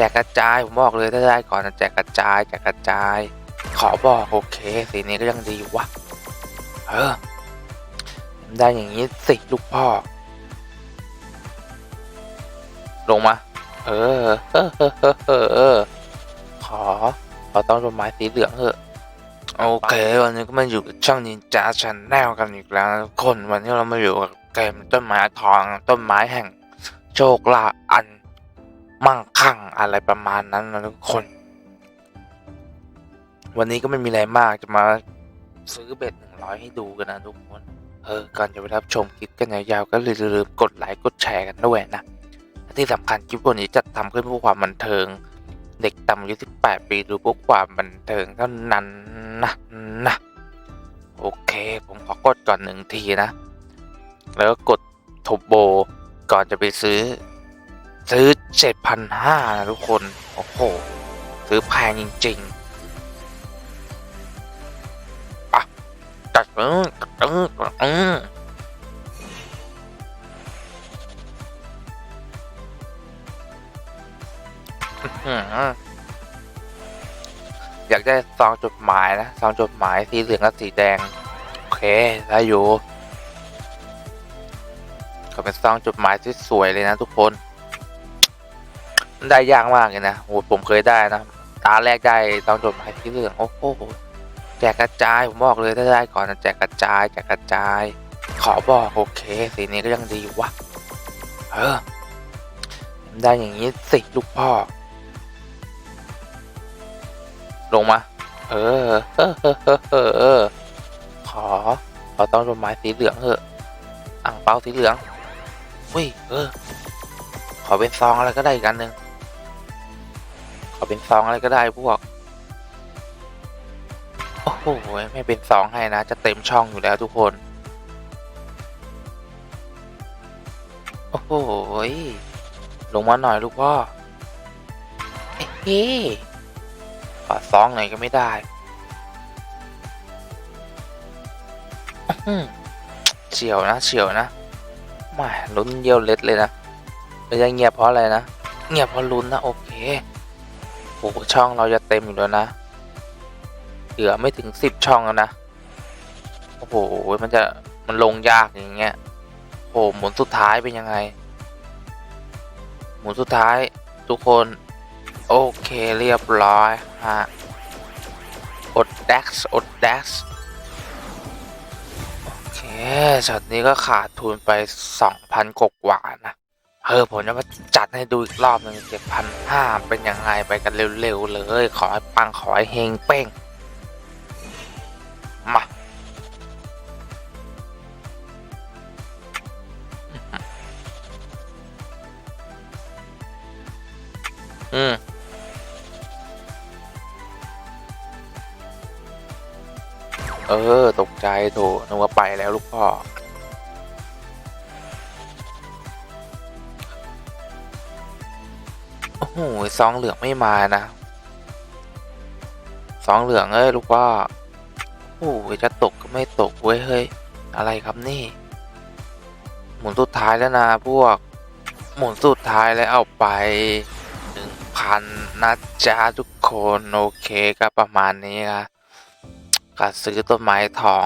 จกกระจายผมบอกเลยถ้าได้ก่อนนะแจกกระจายแจกกระจาย ขอบอกโอเคสีนี้ก็ยังดีวะเออได้อย่างนี้สิลูกพ่อ ลงมา เออเออเออเออเออขอขอต้องต้นไม้สีเหลืองเถอะโอเค วันนี้ก็มาอยู่กับช่องนินจาช n แนลกันอีกแล้วคนวันนี้เรามาอยู่กับเกมต้นไม้ทองต้นไม้แห่ง โชคลาภอัน มั่งคั่งอะไรประมาณนั้นนะทุกคน วันนี้ก็ไม่มีอะไรมากจะมาซื้อเบ็ดหนึ่งร้อยให้ดูกันนะทุกคน เออ ก่อนจะไปรับชมคลิปกันยาวๆก็ลืมกดไลค์กดแชร์กันด้วยนะ ที่สำคัญคลิปวันนี้จัดทำขึ้นเพื่อความบันเทิง เด็กต่ำอายุ18 ปีดูพวกความบันเทิงเท่านั้นนะนะโอเค ผมขอกดก่อนหนึ่งทีนะ แล้วก็กดทบโบก่อนจะไปซื้อ ซื้อ 7,500 นะทุกคน โอ้โห ซื้อแพงจริงๆปะตัดเออเออเอออื้อออยากได้ซองจดหมายนะซองจดหมายสีเหลืองกับสีแดง โอเคได้อยู่ก็เป็นซองจดหมายที่สวยเลยนะทุกคน ได้ยากมากเลยนะโอ้ผมเคยได้นะ ตาแรกได้ซองจดหมายสีเหลืองโอ้โหแจกกระจายผมบอกเลยถ้าได้ก่อนนะแจกกระจายแจกกระจาย ขอบอกโอเคสีนี้ก็ยังดีวะเออได้อย่างนี้สิลูกพ่อ ลงมา เออเออเออเออเออเออขอขอต้องต้นไม้สีเหลืองเถอะอ่างเปาสีเหลืองอุ้ยเออ ขอเป็นซองอะไรก็ได้อีกอันหนึ่ง ขอเป็นซองอะไรก็ได้พวก โอ้โหไม่เป็นซองให้นะ จะเต็มช่องอยู่แล้วทุกคน โอ้โหลงมาหน่อยลูกพ่อเฮ้ขอซองหน่อยก็ไม่ได้เฉียวนะเฉียวนะแหมาลุ้นเยี่ยวเล็ดเลยนะไม่ใช่เงียบเพราะอะไรนะ เงียบเพราะลุ้นนะ โอเค โอ้โหช่องเราจะเต็มอยู่แล้วนะ เหลือไม่ถึงสิบช่องแล้วนะ โอ้โห มันจะมันลงยากอย่างเงี้ยโอ้หมุนสุดท้ายเป็นยังไง หมุนสุดท้ายทุกคน โอเคเรียบร้อยฮะ อด DAX อด DAX โอเคช็อตนี้ก็ขาดทุนไป 2,000กกว่านะ เออผมจะมาจัดให้ดูอีกรอบหนึ่ง7,500เป็นยังไงไปกันเร็วๆเลย ขอให้ปังขอให้เฮงเป้ง มาอืมเออ ตกใจโถนึกว่าไปแล้วลูกพ่อ โอ้โหซองเหลืองไม่มานะซองเหลืองเอ้ยลูกพ่อโอ้โหจะตกก็ไม่ตกเว้ยเฮ้ยอะไรครับนี่ หมุนสุดท้ายแล้วนะพวก หมุนสุดท้ายแล้วเอาไปหนึ่งพันนะจ๊ะทุกคนโอเคก็ประมาณนี้ครับก็ซื้อต้นไม้ทอง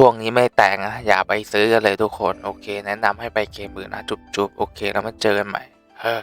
ช่วงนี้ไม่แต่งนะอย่าไปซื้อกันเลยทุกคน โอเค แนะนำให้ไปเกมอื่นนะจุบๆ โอเค แล้วมาเจอกันใหม่ เฮ้อ